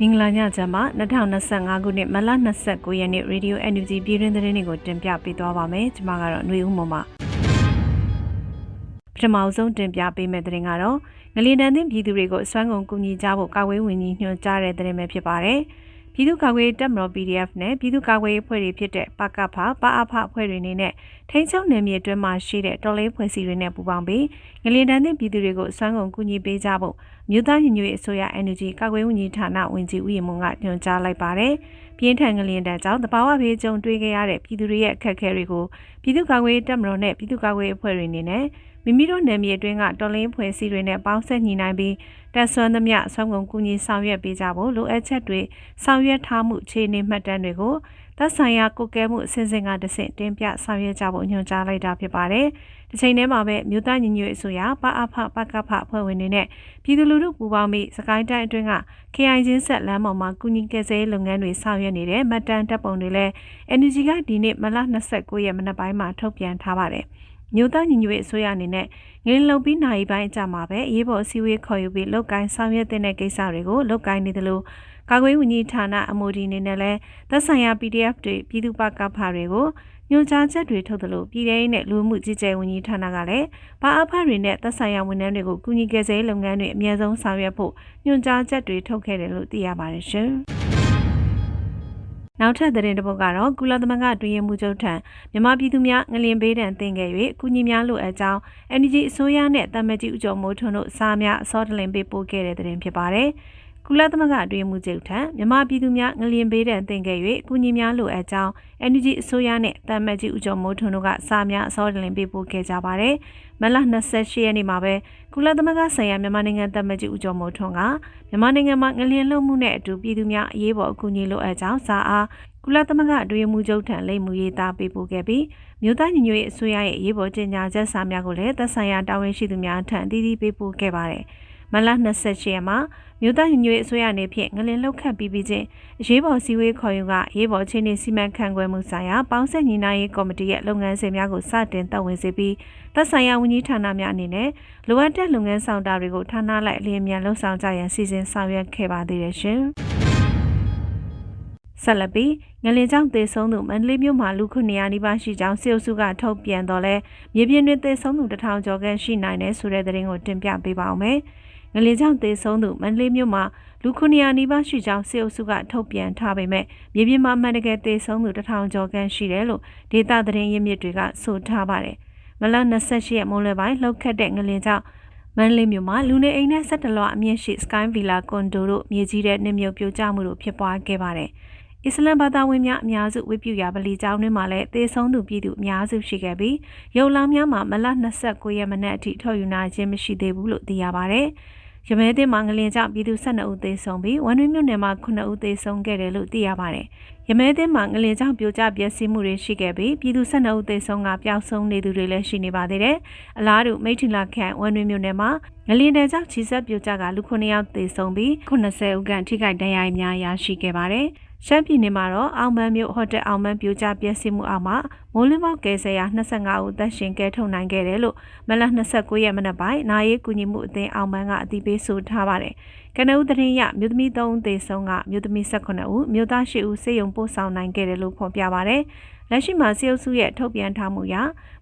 မင်္ဂလာညချမ်းပါ2025ခုနှစ်မလ29ရက်နေ့ Radio NUG ပြည်တွင်းသတင်းတွေကိုတင်ပြပေးသွားပါမယ်ကျွန်မကတော့ຫນွေဦးမမ ပထမဆုံးတင်ပြပေးမယ့်သတင်းကတော့ငလျင်တန်းတင်ပြည်သူတွေကိုအစွမ်းကုန်ကူညီကြဖို့ကာကွယ်ဝင်ကြီးညွှန်ကြားတဲ့သတင်းပဲဖြစ်ပါတယ်ပြည်သူ့ကာကွယ်တပ်မတော် PDF နဲ့ပြည်သူ့ကာကွယ်ရေးအဖွဲ့တွေဖြစ်တဲ့ပကဖပအဖအဖွဲ့တွေနေနဲ့ထိန်းချုပ်နယ်မြေအတွင်းမှာရှိတဲ့တော်လေးဖွဲ့စည်းတွေနဲ့ပူးပေါင်းပြီးငလျင်တန်းတင်ပြည်သူတွေကိုအစွမ်းကုန်ကူညီပေးကြဖို့မြို့သားညီညွတ်ရေးအစိုးရ NUG ကာကွယ်ဝန်ကြီးဌာနဝန်ကြီးဦးရီမွန်ကညွှန်ကြားလိုက်ပါတယ်။ပြင်းထန်ငလျင်တန်းကြောင့်တဘာဝဘေးကြုံတွေ့ခဲ့ရတဲ့ပြည်သူတွေရဲ့အခက်အခဲတွေကိုပြည်သူ့ကာကွယ်တပ်မတော်နဲ့ပြည်သူ့ကာကွယ်အဖွဲ့တွေနေနဲ့ မိမိတို့နယ်မြေအတွင်းကတော်လင်းဖွဲ့စည်းတွေနဲ့ပေါင်းဆက်ညီနိုင်ပြီးတက်ဆွမ်းသမျှဆောင်းကုန်ကူညီဆောင်ရွက်ပေးကြဖို့လိုအပ်ချက်တွေဆောင်ရွက်ထားမှုအခြေအနေမှတ်တမ်းတွေကိုသက်ဆိုင်ရာကုကဲမှုအစဉ်စဉ်ကတဆင့်တင်ပြဆောင်ရွက်ကြဖို့ညွှန်ကြားလိုက်တာဖြစ်ပါတယ်။ဒီချိန်ထဲမှာပဲမြို့သားညီညွတ်အစိုးရပအဖပကဖအဖွဲ့ဝင်တွေနဲ့ပြည်သူလူထုပူးပေါင်းပြီးစကိုင်းတိုင်းအတွင်းက KI ချင်းဆက်လမ်းပေါ်မှာကုညီကယ်ဆယ်လုပ်ငန်းတွေဆောင်ရွက်နေတဲ့မှတ်တမ်းတပ်ပုံတွေလည်း NUG ကဒီနေ့မလ29ရက်မနက်ပိုင်းမှာထုတ်ပြန်ထားပါတယ်။ မြို့သားညီညွတ်ရေးအစိုးရအနေနဲ့ငင်းလုံပြီးနိုင်ပိုင်းအကြမှာပဲအရေးပေါ်အစည်းအဝေးခေါ်ယူပြီးလုပ်ကိုင်းဆောင်ရွက်တဲ့ကိစ္စတွေကိုလုပ်ကိုင်းနေသလိုကာကွယ်ဝန်ကြီးဌာနအမိုဒီအနေနဲ့လည်းသက်ဆိုင်ရာ PDF တွေပြည်သူ့ပကဖာတွေကိုညွှန်ကြားချက်တွေထုတ်သလိုပြည်ထောင်နဲ့လူမှုကြီးကြပ်ဝန်ကြီးဌာနကလည်းဘာအဖတွေနဲ့သက်ဆိုင်ရာဝန်ထမ်းတွေကိုကူညီကယ်ဆယ်လုပ်ငန်းတွေအမြဲဆုံးဆောင်ရွက်ဖို့ညွှန်ကြားချက်တွေထုတ်ခဲ့တယ်လို့သိရပါတယ်ရှင်။ နောက်ထပ်သတင်းတစ်ပုဒ်ကတော့ကုလသမဂ္ဂအတွင်းရေးမှူးချုပ်ထံမြန်မာပြည်သူများငလျင်ဘေးဒဏ်သင်ခဲ့၍အကူအညီများလိုအပ်ကြောင်း NGO အစိုးရနဲ့တမန်ကြီးဦးကျော်မိုးထွန်းတို့စားများအစောတလင်ပေးပို့ခဲ့တဲ့သတင်းဖြစ်ပါတယ်။ကုလသမဂ္ဂအတွင်းမှုချုပ်ထံမြန်မာပြည်သူများငလျင်ဘေးဒဏ်သင်ခဲ့၍အကူအညီများလိုအပ်ကြောင်း NGO အစိုးရနဲ့တမန်ကြီးဦးကျော်မိုးထွန်းတို့ကစားများအစောတလင်ပေးပို့ခဲ့ကြပါတယ်။ မလ28ရက်နေ့မှာပဲကုလသမဂ္ဂဆိုင်ရာမြန်မာနိုင်ငံတမန်ကြီးဦးကျော်မိုးထွန်းကမြန်မာနိုင်ငံမှာငလျင်လှုပ်မှုနဲ့အတူပြည်သူများအရေးပေါ်အကူအညီလိုအပ်ကြောင်းစာအားကုလသမဂ္ဂအတွင်းမှုချုပ်ထံလိပ်မှုရေးသားပေးပို့ခဲ့ပြီးမြို့သားညီညွတ်ရေးအစိုးရရဲ့ရေးပေါ်ကြေညာချက်စာများကိုလည်းသက်ဆိုင်ရာတာဝန်ရှိသူများထံအသီးသီးပေးပို့ခဲ့ပါတယ်။ မလ28ရက်မှာမြို့သားညီညွတ်ရေးအစိုးရအနေဖြင့်ငလင်လောက်ခတ်ပြီးပြီးချင်းအရေးပေါ်စည်းဝေးခေါ်ယူကရေးပေါ်ချင်းနေစီမံခန့်ခွဲမှုဆိုင်ရာပေါင်းဆက်ညီနိုင်ရေးကော်မတီရဲ့လုပ်ငန်းစဉ်များကိုစတင်တပ်ဝင်စေပြီးသက်ဆိုင်ရာဝန်ကြီးဌာနများအနေနဲ့လိုအပ်တဲ့လုပ်ငန်းဆောင်တာတွေကိုဌာနလိုက်အလင်းအမြန်လှုပ်ဆောင်ကြရန်စီစဉ်ဆောင်ရွက်ခဲ့ပါသေးတယ်ရှင်။ဆက်လက်ပြီးငလင်ကြောင့်သေဆုံးသူမန္တလေးမြို့မှာလူ900နီးပါးရှိကြောင်းစေအုပ်စုကထုတ်ပြန်တော့လဲမြေပြင်တွင်သေဆုံးသူ1000ကျော်ခန့်ရှိနိုင်တယ်ဆိုတဲ့သတင်းကိုတင်ပြပေးပါောင်းမယ်။ ငလင်ကြောင့်သေဆုံးသူမန္တလေးမြို့မှာလူ900နီးပါးရှိကြောင်းစေအုပ်စုကထုတ်ပြန်ထားပေမဲ့မြေပြင်မှာအမှန်တကယ်သေဆုံးသူ1000ကျော်ခန့်ရှိတယ်လို့ဒေတာသတင်းရင်းမြစ်တွေကဆိုထားပါတယ်။မလ28ရက်မိုးလယ်ပိုင်းလှုပ်ခတ်တဲ့ငလင်ကြောင့်မန္တလေးမြို့မှာလူနေအိမ်နဲ့ဆက်တလွားအမြင့်ရှိ Sky Villa Condo တို့မြေကြီးတဲ့နှမြုပ်ပြိုကျမှုတို့ဖြစ်ပွားခဲ့ပါတယ်။အစ္စလမ်ဘာသာဝင်များအများစုဝိပုရာဗလီကျောင်းတွင်မှလည်းသေဆုံးသူပြည်သူအများစုရှိခဲ့ပြီးရုပ်လောင်းများမှာမလ29ရက်မနက်အထိထုတ်ယူနိုင်ခြင်းမရှိသေးဘူးလို့သိရပါဗျ။ ရမဲသင်းမှာငလင်ကြောင့်ပြည်သူ12ဦးသေဆုံးပြီးဝန်တွင်းမြို့နယ်မှာ9ဦးသေဆုံးခဲ့တယ်လို့သိရပါတယ်။ရမဲသင်းမှာငလင်ကြောင့်ပြိုကျပျက်စီးမှုတွေရှိခဲ့ပြီးပြည်သူ12ဦးသေဆုံးကပျောက်ဆုံးနေသူတွေလည်းရှိနေပါသေးတယ်။အလားတူမိထီလာခန့်ဝန်တွင်းမြို့နယ်မှာငလင်တန်းကြောင့်ခြေဆက်ပြိုကျကလူ9ယောက်သေဆုံးပြီး80ဦးခန့်ထိခိုက်ဒဏ်ရာများရရှိခဲ့ပါတယ်။ ရှမ်းပြည်နယ်မှာတော့အောင်မန်းမြို့ဟိုတယ်အောင်မန်းပြိုကျပျက်စီးမှုအောက်မှာမိုးလင်းပေါက်ကယ်ဆယ်ရာ25ဦးသက်ရှင်ကဲထုတ်နိုင်ခဲ့တယ်လို့မလ29ရက်မနက်ပိုင်းနာရေးကူညီမှုအသင်းအောင်မန်းကအတည်ပြုဆိုထားပါတယ်။ကနဦးသတင်းရမြို့သမီး3ဦးသေဆုံးကမြို့သမီး18ဦးမြို့သား10ဦးစေယုံပို့ဆောင်နိုင်ခဲ့တယ်လို့ဖော်ပြပါတယ်။လက်ရှိမှာစေအုပ်စုရဲ့ထုတ်ပြန်ထားမှုအရ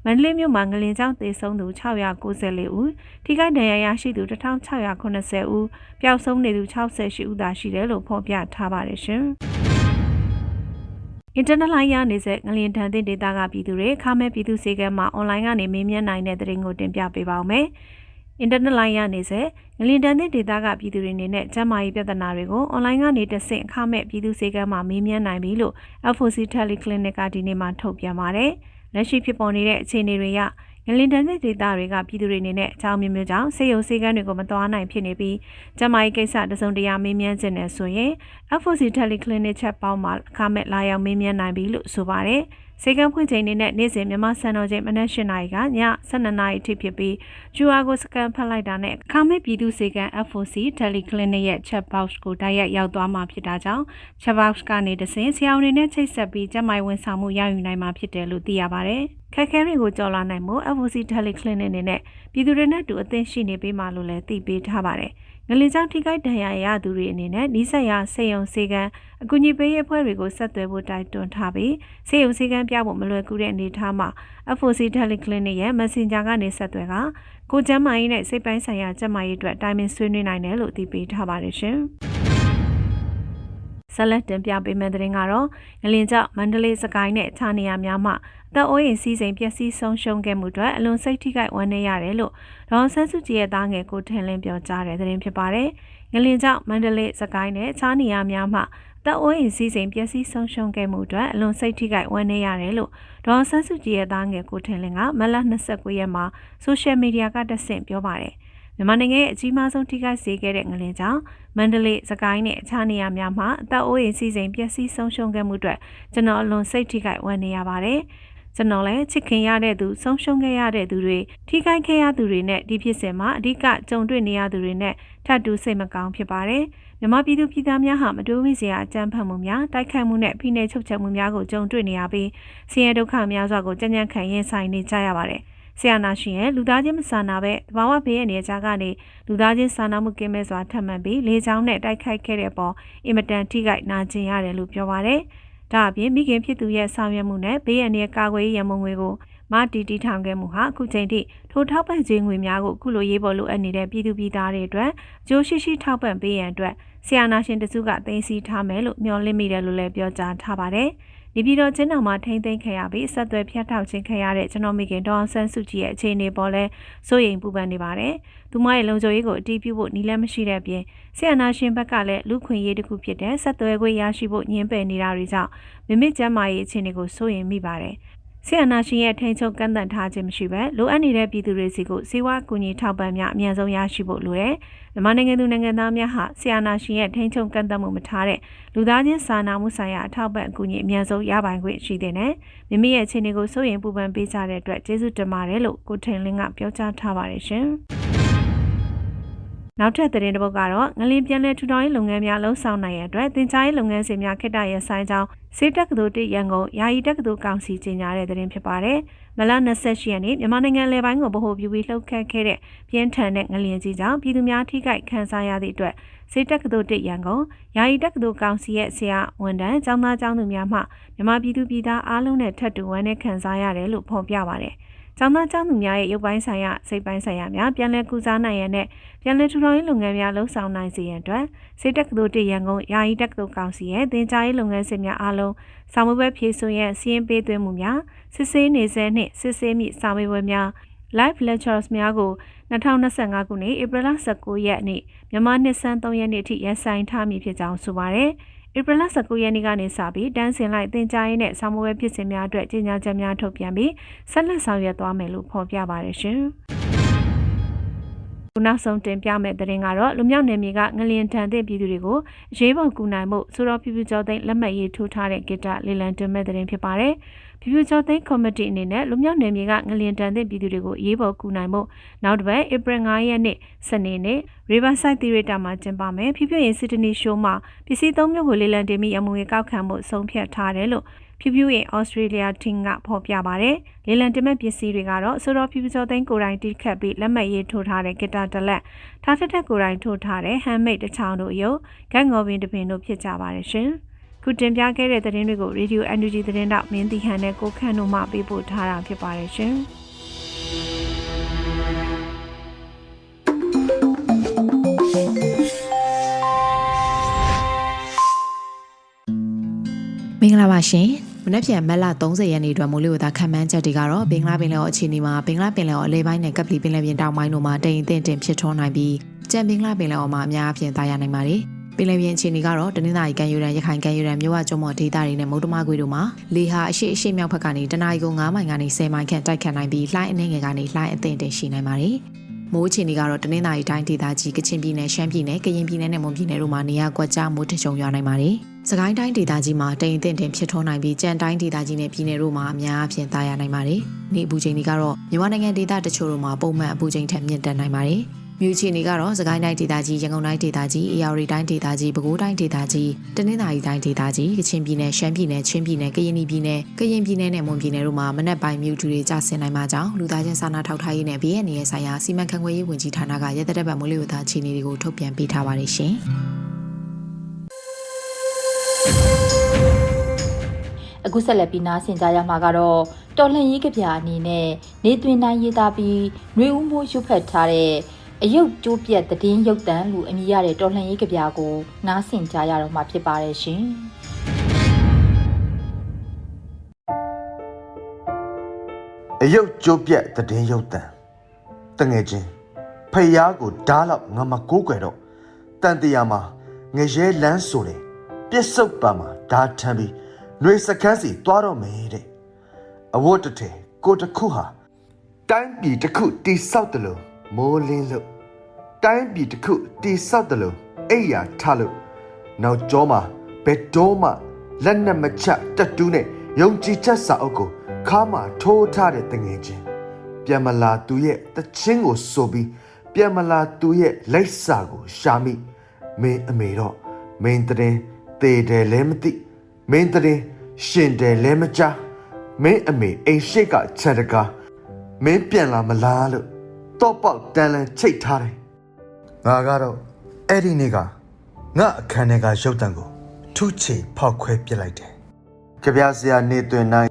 မန္တလေးမြို့မှာငလင်ကြောင့်သေဆုံးသူ694ဦးထိခိုက်ဒဏ်ရာရရှိသူ1680ဦးပျောက်ဆုံးနေသူ68ဦးသာရှိတယ်လို့ဖော်ပြထားပါတယ်ရှင်။ internet line ရနေတဲ့ငလျင်တန်တဲ့ဒေတာကပြည်သူတွေခါမဲ့ပြည်သူစေကမ်းမှာ online ကနေမေးမြန်းနိုင်တဲ့သတင်းကိုတင်ပြပေးပါောင်းမယ်။ internet line ရနေတဲ့ငလျင်တန်တဲ့ဒေတာကပြည်သူတွေအနေနဲ့ကျန်းမာရေးပြဿနာတွေကို online ကနေတဆင့်ခါမဲ့ပြည်သူစေကမ်းမှာမေးမြန်းနိုင်ပြီလို့ FOC Teleclinic ကဒီနေ့မှထုတ်ပြန်ပါတယ်။လက်ရှိဖြစ်ပေါ်နေတဲ့အခြေအနေတွေရ ငလင်တန်တဲ့ဒေသတွေကပြည်သူတွေအနေနဲ့အကြောင်းမျိုးမျိုးကြောင့်ဆေးရုံဆေးကန်းတွေကိုမသွားနိုင်ဖြစ်နေပြီးကျန်းမာရေးကိစ္စတစုံတရာမေးမြန်းခြင်းနဲ့ဆိုရင် FOC Teleclinic Chat ပေါင်းမှာအခမဲ့လာရောက်မေးမြန်းနိုင်ပြီလို့ဆိုပါတယ်။ စေကံဖွင့်ချိန်နေနဲ့နေ့စဉ်မြန်မာစံတော်ချိန်မနက်၈နာရီကည12နာရီအထိဖြစ်ပြီး QR ကိုစကန်ဖတ်လိုက်တာနဲ့အခမဲ့ပြည်သူစေကံ FOC Teleclinic ရဲ့ chat box ကိုတိုက်ရိုက်ရောက်သွားမှာဖြစ်တာကြောင့် chat box ကနေတဆင့်ဆရာဝန်တွေနဲ့ချိတ်ဆက်ပြီးကျန်းမာရေးဝန်ဆောင်မှုရယူနိုင်မှာဖြစ်တယ်လို့သိရပါတယ်။ခက်ခဲတွေကိုကြော်လာနိုင်မှု FOC Teleclinic အနေနဲ့ပြည်သူတွေနဲ့တူအသင့်ရှိနေပေးမှလို့လည်းသိပေးထားပါတယ်။ ငလင်ကြောင့်ထိခိုက်ဒဏ်ရာရသူတွေအနေနဲ့နီးစပ်ရာစေယုံစေကံအကူအညီပေးရေးအဖွဲ့တွေကိုဆက်သွယ်ဖို့တိုက်တွန်းထားပြီးစေယုံစေကံပြဖို့မလွယ်ကူတဲ့အနေအထားမှာ FOC Teleclinic ရဲ့ Messenger ကနေဆက်သွယ်ကကိုကျမ်းမာရေးနဲ့စိတ်ပိုင်းဆိုင်ရာကျန်းမာရေးအတွက်တိုင်ပင်ဆွေးနွေးနိုင်တယ်လို့သိပေးထားပါတယ်ရှင်။ ဆက်လက်တင်ပြပေးမယ့်သတင်းကတော့ငလင်ကြောင့်မန္တလေးစကိုင်းနဲ့အခြားနေရာများမှာတပ်အိုးရင်စီးစိမ်ပျက်စီးဆုံးရှုံးခဲ့မှုအတွက်အလွန်စိတ်ထိခိုက်ဝမ်းနည်းရတယ်လို့ဒေါန်ဆန်းစုကြည်ရဲ့သားငယ်ကိုထင်လင်းပြောကြားတဲ့သတင်းဖြစ်ပါတယ်။ငလင်ကြောင့်မန္တလေးစကိုင်းနဲ့အခြားနေရာများမှာတပ်အိုးရင်စီးစိမ်ပျက်စီးဆုံးရှုံးခဲ့မှုအတွက်အလွန်စိတ်ထိခိုက်ဝမ်းနည်းရတယ်လို့ဒေါန်ဆန်းစုကြည်ရဲ့သားငယ်ကိုထင်လင်းကမလ29ရက်မှာဆိုရှယ်မီဒီယာကတဆင့်ပြောပါတယ်။မြန်မာနိုင်ငံရဲ့အကြီးမားဆုံးထိခိုက်စေခဲ့တဲ့ငလင်ကြောင့် မန္တလေးစကိုင်းနဲ့အခြားနေရာများမှာအသက်အိုးအိမ်စီစဉ်ပျက်စီးဆုံးရှုံးခဲ့မှုအတွက်ကျွန်တော်အလွန်စိတ်ထိခိုက်ဝမ်းနည်းရပါတယ်။ကျွန်တော်လည်းချစ်ခင်ရတဲ့သူဆုံးရှုံးခဲ့ရတဲ့သူတွေထိခိုက်ခဲ့ရသူတွေနဲ့ဒီဖြစ်စဉ်မှာအဓိကကြုံတွေ့နေရသူတွေနဲ့ထပ်တူစိတ်မကောင်းဖြစ်ပါတယ်။မြမပြည်သူပြည်သားများဟာမတိုးဝိစရာအကြမ်းဖက်မှုများတိုက်ခိုက်မှုနဲ့ဖိနှိပ်ချုပ်ချယ်မှုများကိုကြုံတွေ့နေရပြီးဆင်းရဲဒုက္ခများစွာကိုကြံ့ကြံ့ခံရင်ဆိုင်နေကြရပါတယ်။ ဆရာနာရှင်ရဲ့လူသားချင်းမဆန်နာပဲတဘာဝဘေးရဲ့နေရာကနေလူသားချင်းစာနာမှုကင်းမဲ့စွာထပ်မံပြီးလေချောင်းနဲ့တိုက်ခိုက်ခဲ့တဲ့ပေါ်အင်မတန်ထိခိုက်နာကျင်ရတယ်လို့ပြောပါရယ်။ဒါအပြင်မိခင်ဖြစ်သူရဲ့ဆောင်ရွက်မှုနဲ့ဘေးရန်ရဲ့ကာကွယ်ရေးရမုံငွေကိုမတီတီထောင်ခဲ့မှုဟာအခုချိန်ထိထိုထောက်ပံ့ခြင်းငွေများကိုအခုလိုရေးပေါ်လိုအပ်နေတဲ့ပြည်သူပြည်သားတွေအတွက်အကျိုးရှိရှိထောက်ပံ့ပေးရန်အတွက်ဆီယနာရှင်တစုကသိသိထားမယ်လို့မျှော်လင့်မိတယ်လို့လည်းပြောကြားထားပါတယ်။ ဒီပြည်တော်ချင်းတော်မှာထိမ့်သိမ်းခဲ့ရပြီးဆက်သွယ်ဖျက်ထောက်ခြင်းခဲ့ရတဲ့ကျွန်တော်မိခင်ဒေါအောင်ဆန်းစုကြည်ရဲ့အခြေအနေပေါ်လဲစိုးရိမ်ပူပန်နေပါတယ်။သူမရဲ့လုံခြုံရေးကိုအတီးပြုဖို့နီးလန်းမရှိတဲ့ပြင်ဆီယနာရှင်ဘက်ကလည်းလူခွင့်ရေးတစ်ခုဖြစ်တဲ့ဆက်သွယ်ခွင့်ရရှိဖို့ညှင်းပယ်နေတာတွေကြောင့်မိမိကျန်းမာရေးအခြေအနေကိုစိုးရိမ်မိပါတယ်။ ဆီယနာရှင်ရဲ့ထိန်ချုပ်ကန့်သတ်ထားခြင်းမရှိဘဲလိုအပ်နေတဲ့ပြည်သူတွေစီကိုစေဝါကူညီထောက်ပံ့များအမြန်ဆုံးရရှိဖို့လိုတယ်။မြန်မာနိုင်ငံသူနိုင်ငံသားများဟာဆီယနာရှင်ရဲ့ထိန်ချုပ်ကန့်သတ်မှုမထားတဲ့လူသားချင်းစာနာမှုဆိုင်ရာအထောက်ပံ့အကူအညီအမြန်ဆုံးရပိုင်ခွင့်ရှိတဲ့နဲ့မိမိရဲ့အခြေအနေကိုစိုးရိမ်ပူပန်ပေးကြတဲ့အတွက်ကျေးဇူးတင်ပါတယ်လို့ကိုထိန်လင်းကပြောကြားထားပါတယ်ရှင်။ နောက်ထပ်သတင်းတစ်ပုဒ်ကတော့ငလင်းပြန်လည်ထူထောင်ရေးလုပ်ငန်းများလှုံ့ဆော်နိုင်ရတဲ့အတွက်တင် जा ရေးလုပ်ငန်းစဉ်များခေတ္တရဆိုင်ကြောင်းစေတက္ကသိုလ်တရန်ကုန်ယာယီတက္ကသိုလ်ကောင်စီကြီးညာတဲ့သတင်းဖြစ်ပါတယ်။မလ28ရက်နေ့မြန်မာနိုင်ငံလယ်ပိုင်းကိုဗဟိုပြုပြီးလှုပ်ခတ်ခဲ့တဲ့ပြင်းထန်တဲ့ငလျင်ကြီးကြောင့်ပြည်သူများထိခိုက်ခံစားရသည့်အတွက်စေတက္ကသိုလ်တရန်ကုန်ယာယီတက္ကသိုလ်ကောင်စီရဲ့ဆရာဝန်ထမ်းကျောင်းသားကျောင်းသူများမှမြန်မာပြည်သူပြည်သားအားလုံးနဲ့ထပ်တူဝမ်းနဲ့ခံစားရတယ်လို့ဖော်ပြပါတယ်။ ကျောင်းသားကျောင်းသူများရဲ့ရုပ်ပိုင်းဆိုင်ရာစိတ်ပိုင်းဆိုင်ရာများပြန်လည်ကုစားနိုင်ရန်နဲ့ပြန်လည်ထူထောင်ရေးလုပ်ငန်းများလှုပ်ဆောင်နိုင်စေရန်အတွက်စိတ်တက္ကသိုလ်တရန်ကုန်ယာယီတက္ကသိုလ်ကောင်စီရဲ့သင်ကြားရေးလုပ်ငန်းစဉ်များအားလုံးဆောင်ရွက်ပွဲဖြည့်ဆို့ရန်စီရင်ပေးသွင်းမှုများစစ်ဆေးနေဆဲနှင့်စစ်ဆေးမိဆောင်ရွက်ပွဲများ live lectures များကို2025ခုနှစ်ဧပြီလ19ရက်နေ့မြန်မာနှစ်ဆန်း3ရက်နေ့အထိရန်ဆိုင်ထားမည်ဖြစ်ကြောင်းဆိုပါရယ် ဧပြီလ19ရက်နေ့ကနေစပြီးတန်းစင်လိုက်တင် जा ရေးနဲ့ဆောင်မွေးဖြစ်စဉ်များအတွက်ကြေညာချက်များထုတ်ပြန်ပြီးဆက်လက်ဆောင်ရွက်သွားမယ်လို့ဖော်ပြပါရရှင်။ခုနောက်ဆုံးတင်ပြမယ့်သတင်းကတော့လူမြောက်နယ်မြေကငလျင်ထန်တဲ့ပြည်သူတွေကိုအရေးပေါ်ကူနိုင်မှုဆိုတော့ပြပြကျော်သိန်းလက်မှတ်ရေးထိုးထားတဲ့ဂစ်တာလေလံတင်မဲ့သတင်းဖြစ်ပါတယ်။ ပြပြကျော်သိန်းကော်မတီအနေနဲ့လူမြောက်နယ်မြေကငလျင်တန်တဲ့ပြည်သူတွေကိုအရေးပေါ်ကူနိုင်မှုနောက်တစ်ပတ်ဧပြီ9ရက်နေ့စနေနေ့ Riverside Theater မှာကျင်းပမယ်ဖြူဖြူရင် Sydney Show မှာပစ္စည်းသုံးမျိုးကိုလေလံတင်ပြီးအမွေကောက်ခံမှုဆုံးဖြတ်ထားတယ်လို့ဖြူဖြူရင် Australia Team ကဖော်ပြပါတယ်။လေလံတင်မဲ့ပစ္စည်းတွေကတော့ဆိုတော့ဖြူဖြူကျော်သိန်းကိုယ်တိုင်တိခတ်ပြီးလက်မှတ်ရေးထိုးထားတဲ့ဂီတာတစ်လက်ထားထက်ထက်ကိုယ်တိုင်ထိုးထားတဲ့ handmade တစ်ချောင်းတို့အယုတ်ဂတ်ငေါ်ပင်တစ်ပင်တို့ဖြစ်ကြပါတယ်ရှင်။ ခုတင်ပြခဲ့တဲ့သတင်းတွေကို Radio Energy သတင်းတော့မင်းတီဟန်နဲ့ကိုခန့်တို့မှပေးပို့ထားတာဖြစ်ပါတယ်ရှင်။မင်္ဂလာပါရှင်မနက်ဖြန်မက်လ30ရက်နေ့အတွက်မိုးလေဝသခန့်မှန်းချက်တွေကတော့ဘင်္ဂလားပင်လယ်အော်အခြေအနေမှာဘင်္ဂလားပင်လယ်အော်အလဲပိုင်းနဲ့ကပလီပင်လယ်ပြင်တောင်ပိုင်းတို့မှာတိမ်အထင်တင်ဖြစ်ထွန်းနိုင်ပြီးကြံဘင်္ဂလားပင်လယ်အော်မှာအများအပြားသာယာနိုင်ပါတယ်ပ င်လယ်ပြင်အခြေအနေကတော့တနင်္သာရီကမ်းရိုးတန်းရခိုင်ကမ်းရိုးတန်းမြို့ဝကျုံမော်ဒေသတွေနဲ့မုတ်တမကွေတို့မှာလေဟာအရှိအရှိမြောက်ဘက်ကနေတနအီကို9မိုင်ကနေ10မိုင်ခန့်တိုက်ခတ်နိုင်ပြီးလှိုင်းအနှဲငယ်ကနေလှိုင်းအထင်တင်ရှိနိုင်ပါတယ်မိုးအခြေအနေကတော့တနင်္သာရီတိုင်းဒေသကြီးကချင်ပြည်နယ်ရှမ်းပြည်နယ်ကရင်ပြည်နယ်နဲ့မွန်ပြည်နယ်တို့မှာနေရာကွက်ကြားမိုးထချုံရွာနိုင်ပါတယ်။စကိုင်းတိုင်းဒေသကြီးမှာတိမ်အထင်တင်ဖြစ်ထွန်းနိုင်ပြီးကြံတိုင်းဒေသကြီးနဲ့ပြည်နယ်တို့မှာအများအပြားသာယာနိုင်ပါတယ်။နေ့အပူချိန်တွေကတော့မြန်မာနိုင်ငံဒေသတချို့တို့မှာပုံမှန်အပူချိန်ထက်မြင့်တက်နိုင်ပါတယ်။ မြို့ချီနေကတော့စကိုင်းတိုင်းဒေသကြီးရန်ကုန်တိုင်းဒေသကြီးအေရဝတီတိုင်းဒေသကြီးပဲခူးတိုင်းဒေသကြီးတနင်္သာရီတိုင်းဒေသကြီးကချင်ပြည်နယ်ရှမ်းပြည်နယ်ချင်းပြည်နယ်ကရင်ပြည်နယ်ကရင်ပြည်နယ်နဲ့မွန်ပြည်နယ်တို့မှာမနက်ပိုင်းမြို့ထူတွေကျဆင်းနိုင်မှာကြောင့်လူသားချင်းစာနာထောက်ထားရေးနဲ့ BNN ရဲ့ဆိုင်ရာစီမံခန့်ခွဲရေးဝန်ကြီးဌာနကရသက်တက်ပတ်မိုးလေဝသအခြေအနေတွေကိုထုတ်ပြန်ပေးထားပါတယ်ရှင်။အခုဆက်လက်ပြီးနားဆင်ကြရမှာကတော့တော်လှန်ရေးကဗျာအနေနဲ့နေသွင်းတိုင်းရေးသားပြီးຫນွေဦးမိုးရွတ်ဖက်ထားတဲ့ အယုတ်ကျိုးပြက်သတင်းရုပ်တံလို့အမည်ရတဲ့တော်လှန်ရေးကဗျာကိုနားဆင်ကြရတော့မှာဖြစ်ပါတယ်ရှင်။အယုတ်ကျိုးပြက်တည်င်းရုပ်တံတငယ်ချင်းဖျားကိုဓားလောက်ငါမကိုးကွယ်တော့တန်တရာမှာငရဲလန်းဆိုတယ်ပြစ်စုတ်ပါမှာဓားထမ်းပြီးຫນွေစကန်းစီသွားတော့မယ်တဲ့အဝတ်တစ်ထည်ကိုတစ်ခုဟာတိုင်းပြည်တစ်ခုတိဆောက်တယ်လို့ မိုးလင်းလို့တိုင်းပြည်တစ်ခုတိဆောက်တယ်လို့အိယာထလို့နောက်ကျောမှာဘယ်တော့မှလက်နဲ့မချတက်တူးနဲ့ယုံကြည်ချက်စာအုပ်ကိုခါမှထိုးထားတဲ့တငယ်ချင်းပြန်မလာသူရဲ့တချင်းကိုဆိုပြီးပြန်မလာသူရဲ့လက်စာကိုရှာမိမင်းအမေတော့မင်းတရင်တေတယ်လည်းမသိမင်းတရင်ရှင်တယ်လည်းမကြားမင်းအမေအိမ်ရှိကချက်တကားမင်းပြန်လာမလားလို့ တော့ပေါက်တန်လန်ချိတ်ထားတယ်ငါကတော့အဲ့ဒီနေ့ကငါအခန်းထဲကရုပ်တံကိုထုချေဖောက်ခွဲပစ်လိုက်တယ်ကြပြဆရာနေတွင်နိုင်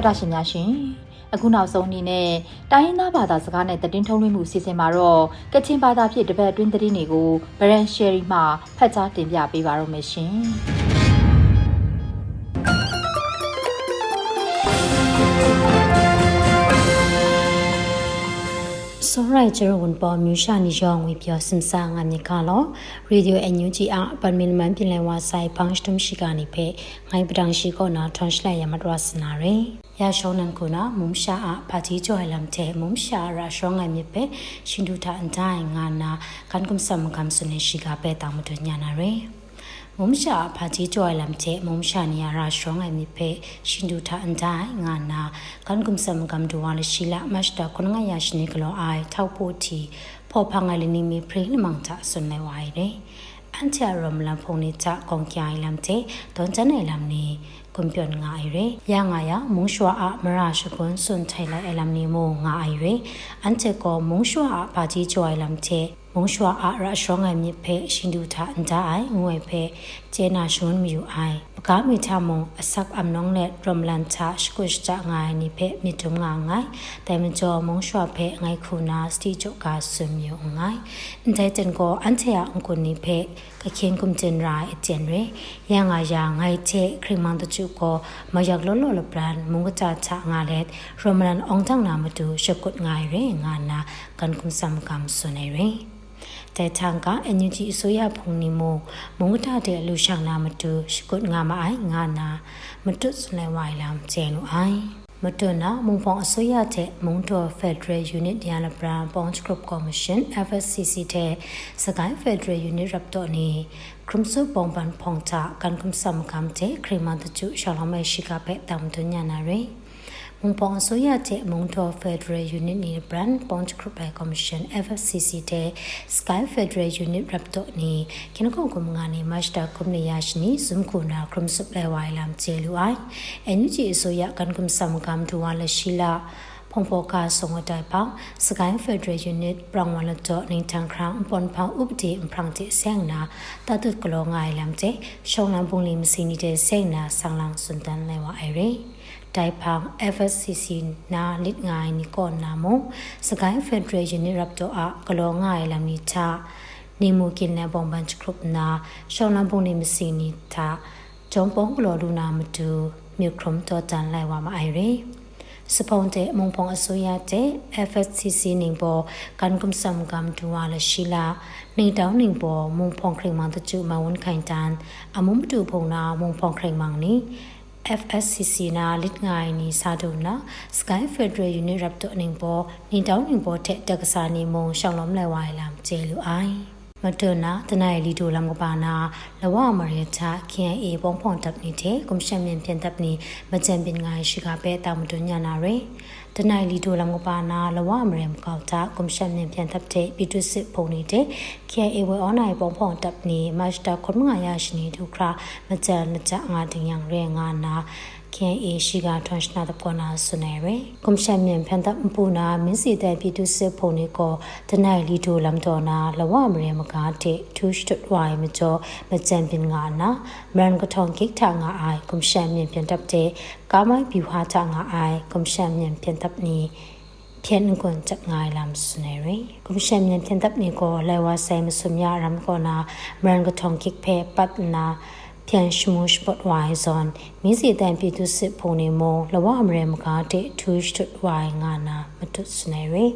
တော်တာရှင်များရှင်အခုနောက်ဆုံးအနေနဲ့တိုင်းရင်းသားဘာသာစကားနဲ့သတင်းထုတ်လွှင့်မှုစီစဉ်မှာတော့ကချင်ဘာသာဖြင့်တပတ်အတွင်းသတင်းတွေကိုဗရန်ရှယ်ရီမှဖတ်ကြားတင်ပြပေးပါရမရှင် စောရိုင်ကျရဝန်ပေါ်မြူရှာနီယောင်ဝီပြောစင်ဆာငါမြေကလောရေဒီယိုအန်ယူဂျီအပန်မင်မန်ပြင်လဲဝါဆိုင်ပန်းစတုံရှိကနေဖဲငိုင်းပဒန်ရှိကောနာထွန်ရှလိုက်ရမတော်စနာရယ်ရရရှောင်းနန်ခုနာမုံရှာအပါကြီးကြော်လမ်တဲ့မုံရှာရာရှောင်းငိုင်မြပဲရှင်ဒူတာအန်တိုင်းငါနာကန်ကုမ်ဆမ်ကမ်ဆုနေရှိကပဲတာမတူညာနာရယ် မုံရှာဖာကြီးကြော်လမ်တဲ့မုံရှာနီယာရာရှောင်းငိုင်မြပဲရှင်ဒူတာအန်တိုင်းငါနာကန်ကုမ်ဆမ်ကမ်ဒူဝါလရှိလာမတ်တာခုနငါရရှိနေကလောအိုင်ထောက်ဖို့တီဖော်ဖငါလနီမီပရိလမန်တာဆွန်နေဝိုင်တယ်အန်ချာရမ်လမ်ဖုန်နီချာကောင်ကြိုင်လမ်တဲ့ဒွန်ချန်နေလမ်နီကွန်ပြွန်ငါအိရဲရငါရမုံရှွာအမရရှကွန်စွန်ထိုင်လိုက်အလမ်နီမိုငါအိရဲအန်ချက်ကောမုံရှွာအပါကြီးကြွိုင်လမ်တဲ့ မုံရှွာအရရှောင်းငိုင်မြဖဲရှင်ဒူထာအန်ဒအိုင်ငွေဖဲကျဲနာရှွန်မြူအိုင်ပကားမီချမုံအစက်အမ်နောင်းလက်ရမ်လန်ချာရှကုရှ်ချငိုင်နိဖဲမြတုံငါငိုင်တိုင်မကျော်မုံရှွာဖဲငိုင်ခုနာစတီချိုကာဆွမြူငိုင်အန်တဲ့တန်ကိုအန်ချေအန်ကုနိဖဲကခင်ကုမ်ကျန်ရိုင်အကျန်ရဲရငါရငိုင်ချေခရမန်တချူကိုမယက်လောလောလပရန်မုံကချာချငါလက်ရမလန်အောင်တန်းနာမတူရှကုတ်ငိုင်ရဲငါနာကန်ကုမ်ဆမ်ကမ်ဆွနေရဲ แต่ทางก็เอ็นยูจีสุยาพงนิโมมงกตาเดลูช่างนามาดูสกุดงามาไองานามาดุสเลวายลามเจนุไอမတွနာမုံဖောင်အစိုးရတဲ့မုံတော် Federal Unit ရန်လဘရန်ပေါင်း Group Commission FSCC တဲ့စကိုင်း Federal Unit ရပ်တော်နေခရမ်ဆူပုံပန်ဖောင်တာကန်ကွမ်ဆမ်ကမ်တဲ့ခရမန်တချူရှောင်းလမရှိကပဲတမ်တွညာနာရယ် မုံပေါင်အစိုးရတဲ့မုံတော် Federal Unit နေ Brand Bond Group Commission FFCC တဲ့ Sky Federal Unit Raptor နေကိနကုံကုမငါနေ Master ကုမ္ပဏီရရှိနေ Zoom ခုနာ Chrome Supply ဝိုင်လမ်ချေလူအိုင် NUG အစိုးရကန်ကုမ်ဆမ်ကမ်ဒူဝါလရှိလာဖုန်ဖောကာဆုံအတိုင်ပေါစကိုင်းဖက်ဒရယ်ယူနစ်ပရောင်ဝလတော့နေထန်ခရန်ပွန်ဖောင်ဥပဒေအဖရန်တိဆန်နာတတုကလောငိုင်လမ်တဲ့ရှောင်းလန်ပုံလီမစီနေတဲ့ဆန်နာဆန်လန်စွန်တန်လဲဝအိုင်ရီ တိုင်ဖောင် FSCC နာလစ်ငိုင်နီကောနာမစကိုင်းဖက်ဒရယ်ယူနစ်ရပ်တော့အကလောငိုင်လမ်နီချာနေမူကင်နဘုံဘန်ချ်ဂရုပနာရှောင်းလန်ပုံလီမစီနေတာဂျုံပုံကလောလူနာမတူမြုခရုံတော့တန်လိုက်ဝမအိုင်ရီစပုံတဲ့မုံဖုံအစိုးရတဲ့ FSCC နေပေါ်ကန်ကုမ်ဆမ်ကမ်ဒူဝါလရှိလာနေတောင်းနေပေါ်မုံဖုံခရင်မန်တချူမဝန်ခိုင်တန်အမုံမတူဖုံနာမုံဖုံခရင်မန်နီ FSCC နာလစ်ငိုင်းနီစာဒုနာ Sky Federal Unit Raptor နေပေါ်နေတောင်းနေပေါ်တဲ့တက္ကစာနေမုံရှောင်းလုံးလဲဝိုင်လမ်ကျေလူအိုင်မတနာတနင်္လီတိုလမ်ကပါနာလဝမရချ KNA ပုံဖုံတပ်နေတဲ့ကွန်ရှင်မြင်ပြန်တပ်နေမကြံပင်ငိုင်းရှိကပဲတာမတွညာနာရယ် တနင်္လီတိုလမ်ကပါနာလဝမရမကောက်တာကွန်ရှင်မြင်ပြန်တပ်တဲ့ပြည်သူစစ်ပုံနေတဲ့ KNA ဝေအွန်လိုင်းပုံဖုံတပ်နေမတ်တာခွန်ငါရရှိနေဒုခရာမကြံမကြငါတင်ရန်ရဲငါနာ KA ရှိကထွန်ရှနာတကောနာဆုနေရယ်ကွန်ရှင်မြန်ဖန်တပ်ပူနာမင်းစီတဲ့ပြည်သူစစ်ဖုန်နေကိုတနိုင်လီတိုလမ်တော်နာလဝမရေမကားတဲ့ထူးရှ်ဝိုင်မကျော်မကြံပင်ငါနာမရန်ကထောင်ကိတ်ထငါအိုင်ကွန်ရှင်မြန်ပြန်တပ်တဲ့ကာမိုင်းပြူဟာချငါအိုင်ကွန်ရှင်မြန်ပြန်တပ်နေ偏ကွန်ချက်ငိုင်လမ်စနေရီကွန်ရှင်မြန်ပြန်တပ်နေကိုလဲဝဆိုင်မစုမြရမ်ကောနာမရန်ကထောင်ကိတ်ဖဲပတ်နာ ပြန်ရှမှုရှ်ပတ်ဝိုင်ဇွန်မိစီတန်ပြည်သူစစ်ဖုန်နေမလဝအမရမကားတဲ့ထူးရှ်ဝိုင်ငါနာမတုစနေရီ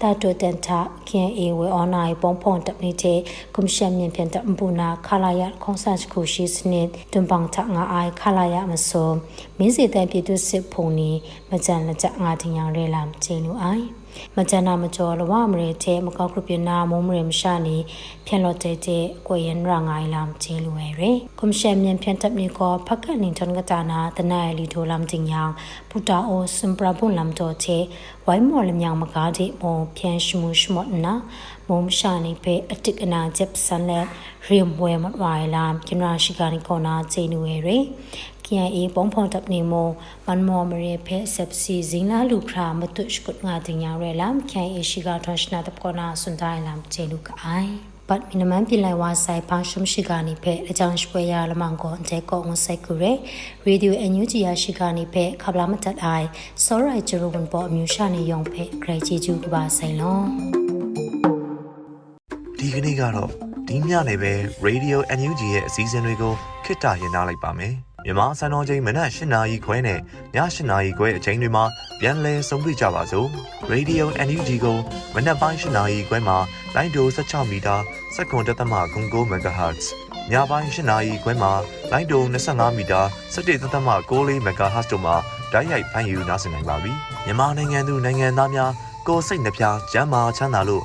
တာတိုတန်တာခင်အေဝေအွန်လိုင်းပုံဖုန်တပ်နေတဲ့ကွန်ရှင်မြန်ပြန်တပ်ပူနာခလာရခွန်ဆန်ခုရှိစနစ်တွန်ပန်ထငါအိုင်ခလာရမဆိုမိစီတန်ပြည်သူစစ်ဖုန်နေမကြန်လက်ကြငါတင်ရရဲလာချေလူအိုင် မကြနာမကျော်လဝမရေတဲ့မကောက်ခုပြနာမုံမရေမရှာနေဖြန်လို့တဲ့တဲ့ကိုရင်ရငိုင်းလမ်ချေလူဝဲရကွန်ရှင်မြန်ဖြန်တပ်မြေကောဖက်ကနေထွန်ကတာနာတနိုင်လီထိုလမ်တင်ယောင်ပူတာအိုစင်ပရဘွန်လမ်တော်ချေဝိုင်းမော်လမြောင်မကားတဲ့မောဖြန်ရှမှုရှမော့နာ မုံရှာနေပဲအတစ်အနာဂျက်ဆန်လက်ရီမ်ဝဲမဝိုင်လမ်ကင်ရာရှိကနေကောနာချေနူဝဲရ KIA ပုံဖုံတပ်နေမမန်မော်မရေဖဲဆက်စီဇင်းလာလူခရာမတုရှ်ကုတ်ငါတင်ရရဲလမ် KIA ရှိကထွန်ရှနာတပ်ကောနာစွန်တိုင်းလမ်ချေလူကအိုင်ပတ်မီနမန်ပြလိုက်ဝါဆိုင်ပန်းရှုံရှိကနေဖဲအကြောင်းရွှဲရလမန်ကိုအတဲ့ကောငစိုက်ကူရဲရေဒီယိုအန်ယူဂျီယာရှိကနေဖဲခပလာမတတ်အိုင်စောရိုင်ဂျရိုဝန်ပေါ်အမျိုးရှာနေယုံဖဲဂရိတ်ဂျီဂျူကပါဆိုင်လုံး ဒီကနေ့ကတော့ဒီညနေပဲ Radio NUG ရဲ့အစည်းအဝေးတွေကိုခਿੱတရရနိုင်ပါမယ်မြန်မာစံတော်ချိန်မနက်၈နာရီခွဲနဲ့ည၈နာရီခွဲအချိန်တွေမှာပြန်လည်ဆုံးဖြတ်ကြပါစို့ Radio NUG ကိုမနက်ပိုင်း၈နာရီခွဲမှာလိုင်းဒို16မီတာစက္ကန့်တက်သမ9 MHz ညပိုင်း၈နာရီခွဲမှာလိုင်းဒို25မီတာ17.6 MHz တို့မှာဓာတ်ရိုက်ဖန်ယူနားဆင်နိုင်ပါပြီမြန်မာနိုင်ငံသူနိုင်ငံသားများကိုယ်စိတ်နှပြကျန်းမာချမ်းသာလို့